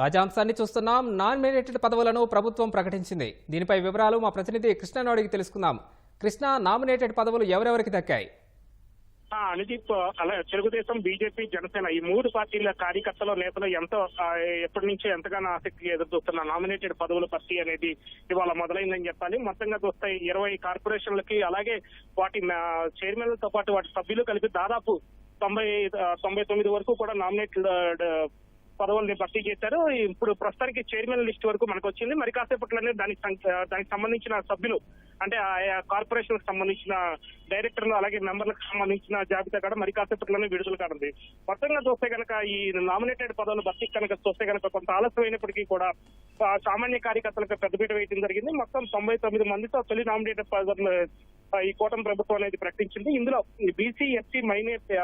తాజా అంశాన్ని చూస్తున్నాం. నాన్ మేనేటెడ్ పదవులను ప్రభుత్వం ప్రకటించింది. దీనిపై వివరాలు మా ప్రతినిధి కృష్ణను అడిగి తెలుసుకుందాం. కృష్ణ నామినేటెడ్ పదవులు ఎవరెవరికి దక్కాయి? అనుదీప్ అలా తెలుగుదేశం బీజేపీ జనసేన ఈ మూడు పార్టీల కార్యకర్తల నేతలు ఎంతో ఎప్పటి నుంచో ఎంతగానో ఆసక్తిగా ఎదురు చూస్తున్న నామినేటెడ్ పదవుల భర్తీ అనేది ఇవాళ మొదలైందని చెప్పాలి. మొత్తంగా చూస్తే ఇరవై కార్పొరేషన్లకి అలాగే వాటి చైర్మన్లతో పాటు వాటి సభ్యులు కలిపి దాదాపు తొంభై తొంభై తొమ్మిది వరకు కూడా నామినేటెడ్ పదవుల్ని భర్తీ చేశారు. ఇప్పుడు ప్రస్తుతానికి చైర్మన్ లిస్ట్ వరకు మనకు వచ్చింది మరి కాసేపట్లోనే దానికి సంఖ్య- దానికి సంబంధించిన సభ్యులు అంటే ఆయా కార్పొరేషన్కి సంబంధించిన డైరెక్టర్లు అలాగే మెంబర్లకు సంబంధించిన జాబితా కూడా మరి కాసేపట్లోనే విడుదల కానుంది. మొత్తంగా చూస్తే కనుక ఈ నామినేటెడ్ పదవులు భర్తీ కనుక చూస్తే కనుక కొంత ఆలస్యమైనప్పటికీ కూడా సామాన్య కార్యకర్తలకు పెద్దపీట వేయడం జరిగింది. మొత్తం తొంభై తొమ్మిది మందితో తొలి నామినేటెడ్ పదవులు ఈ కూటమి ప్రభుత్వం అనేది ప్రకటించింది. ఇందులో BC SC minority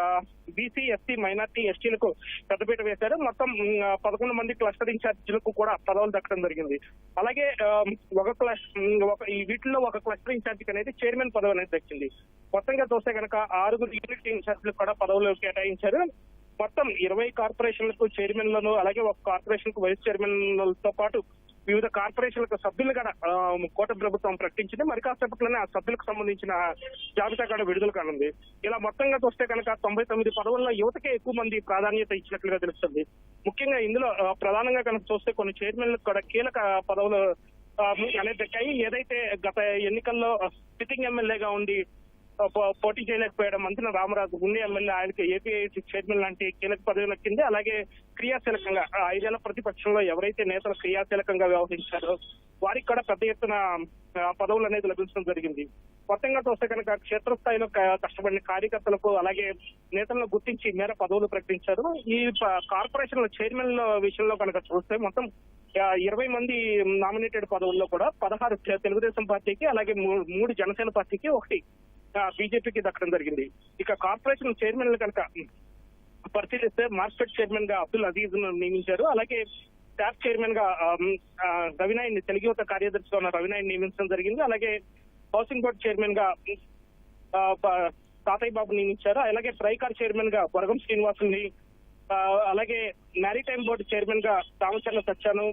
BC SC minority ఎస్టీలకు పెద్దపీట వేశారు. మొత్తం పదకొండు మంది క్లస్టర్ ఇన్ఛార్జీలకు కూడా పదవులు దక్కడం జరిగింది. అలాగే ఒక క్లస్ ఒక ఈ వీటిల్లో ఒక క్లస్టర్ ఇన్ఛార్జికి అనేది చైర్మన్ పదవి అనేది దక్కింది. మొత్తంగా చూస్తే కనుక ఆరుగురు యూనిట్ ఇన్ఛార్జీలకు కూడా పదవులు కేటాయించారు. మొత్తం ఇరవై కార్పొరేషన్లకు చైర్మన్లను అలాగే ఒక కార్పొరేషన్కు వైస్ చైర్మన్లతో పాటు వివిధ కార్పొరేషన్లకు సభ్యులు కూడా కోట ప్రభుత్వం ప్రకటించింది. మరి కాసేపట్లోనే ఆ సభ్యులకు సంబంధించిన జాబితా కూడా విడుదల కానుంది. ఇలా మొత్తంగా చూస్తే కనుక తొంభై తొమ్మిది పదవుల్లో యువతకే ఎక్కువ మంది ప్రాధాన్యత ఇచ్చినట్లుగా తెలుస్తుంది. ముఖ్యంగా ఇందులో ప్రధానంగా కనుక చూస్తే కొన్ని చైర్మన్లకు కూడా కీలక పదవులు అనేది దక్కాయి. ఏదైతే గత ఎన్నికల్లో సిట్టింగ్ ఎమ్మెల్యేగా ఉండి పోటీ చేయలేకపోయాడు మంత్రి రామరాజు గుండె ఎమ్మెల్యే ఆయనకి ఏపీఐసి చైర్మన్ లాంటి కీలక పదవి కింద అలాగే క్రియాశీలకంగా ఐదేళ్ళ ప్రతిపక్షంలో ఎవరైతే నేతలు క్రియాశీలకంగా వ్యవహరించారో వారికి కూడా పెద్ద ఎత్తున పదవులు అనేది లభించడం జరిగింది. మొత్తంగా చూస్తే కనుక క్షేత్రస్థాయిలో కష్టపడిన కార్యకర్తలకు అలాగే నేతలను గుర్తించి మేర పదవులు ప్రకటించారు. ఈ ప- కార్పొరేషన్ల చైర్మన్ల విషయంలో కనుక చూస్తే మొత్తం ఇరవై మంది నామినేటెడ్ పదవుల్లో కూడా పదహారు తెలుగుదేశం పార్టీకి అలాగే మూడు జనసేన పార్టీకి ఒకటి బీజేపీకి దక్కడం జరిగింది. ఇక కార్పొరేషన్ చైర్మన్ కనుక పరిశీలిస్తే మార్కెట్ చైర్మన్గా అబ్దుల్ అజీజ్ నియమించారు. అలాగే స్టాఫ్ చైర్మన్గా రవినాయన్ తెలుగు యువత కార్యదర్శిగా ఉన్న రవినాయన్ నియమించడం జరిగింది. అలాగే హౌసింగ్ బోర్డ్ చైర్మన్గా తాతయ్య బాబు నియమించారు. అలాగే ట్రైకార్ చైర్మన్గా వరగం శ్రీనివాసుని అలాగే మ్యారిటైమ్ బోర్డు చైర్మన్గా రామచంద్ర సత్యాను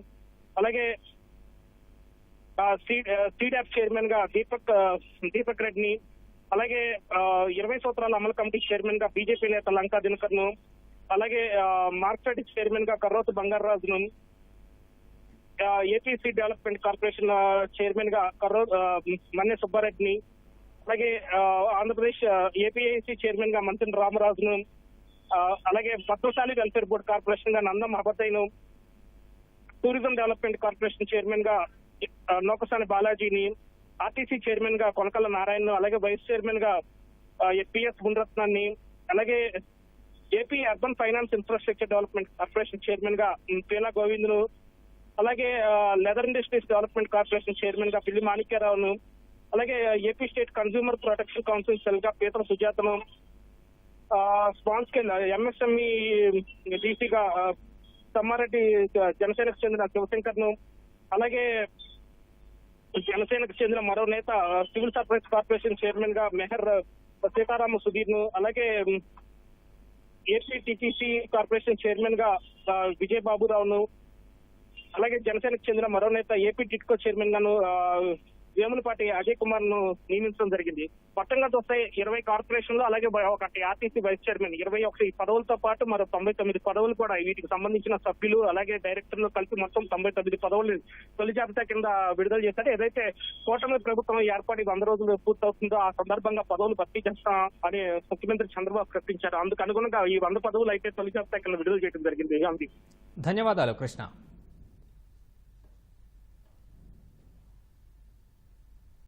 అలాగే సీడాప్ చైర్మన్గా దీపక్ దీపక్ రెడ్డిని అలాగే ఇరవై సూత్రాల అమలు కమిటీ చైర్మన్గా బీజేపీ నేత లంకా దినకర్ను అలాగే మార్కెట్ చైర్మన్గా కర్రోతు బంగారాజును ఏపీసీ డెవలప్మెంట్ కార్పొరేషన్ చైర్మన్గా కర్రో మన్నె సుబ్బారెడ్డిని అలాగే ఆంధ్రప్రదేశ్ ఏపీఐసీ చైర్మన్గా మంత్రి రామరాజును అలాగే పద్మశాలి వెల్ఫేర్ బోర్డు కార్పొరేషన్గా నందం మహబతయ్యను టూరిజం డెవలప్మెంట్ కార్పొరేషన్ చైర్మన్గా నోకసాని బాలాజీని ఆర్టీసీ చైర్మన్గా కొనకల్ల నారాయణ అలాగే వైస్ చైర్మన్గా పిఎస్ గుండ్రత్నాన్ని అలాగే AP urban finance infrastructure development corporation చైర్మన్గా పీలా పీలా గోవింద్ను అలాగే లెదర్ ఇండస్ట్రీస్ డెవలప్మెంట్ కార్పొరేషన్ చైర్మన్గా పిల్లి మాణిక్యరావును అలాగే AP state consumer protection council సెల్గా Peetala సుజాతను స్పాన్స్ కింద ఎంఎస్ఎంఈ డీసీగా సమ్మారెడ్డి జనసేనకు చెందిన శివశంకర్ను అలాగే జనసేనకు చెందిన మరో నేత సివిల్ సప్లైస్ కార్పొరేషన్ చైర్మన్గా మెహర్ సీతారామ సుధీర్ను అలాగే ఉమ్, ఏపీ కార్పొరేషన్ చైర్మన్గా ఆ, విజయ్ బాబురావును అలాగే జనసేనకు చెందిన మరో నేత ఏపీ టిట్కో చైర్మన్ గాను వేములపాటి అజయ్ కుమార్ను నియమించడం జరిగింది. మొత్తంగా చూస్తే ఇరవై కార్పొరేషన్లు అలాగే ఒకటి ఆర్టీసీ వైస్ చైర్మన్. ఇరవై ఒకటి పదవులతో పాటు మరో తొంభై తొమ్మిది పదవులు కూడా వీటికి సంబంధించిన సభ్యులు అలాగే డైరెక్టర్లు కలిపి మొత్తం తొంభై తొమ్మిది పదవులు తొలి జాబితా కింద విడుదల చేశారు. ఏదైతే కూటమి ప్రభుత్వం ఏర్పడి వంద రోజులు పూర్తవుతుందో ఆ సందర్భంగా పదవులు భర్తీ చేస్తాం అని ముఖ్యమంత్రి చంద్రబాబు ప్రకటించారు. అందుకు అనుగుణంగా ఈ వంద పదవులు అయితే తొలి జాబితా కింద విడుదల చేయడం జరిగింది. అంది ధన్యవాదాలు కృష్ణ.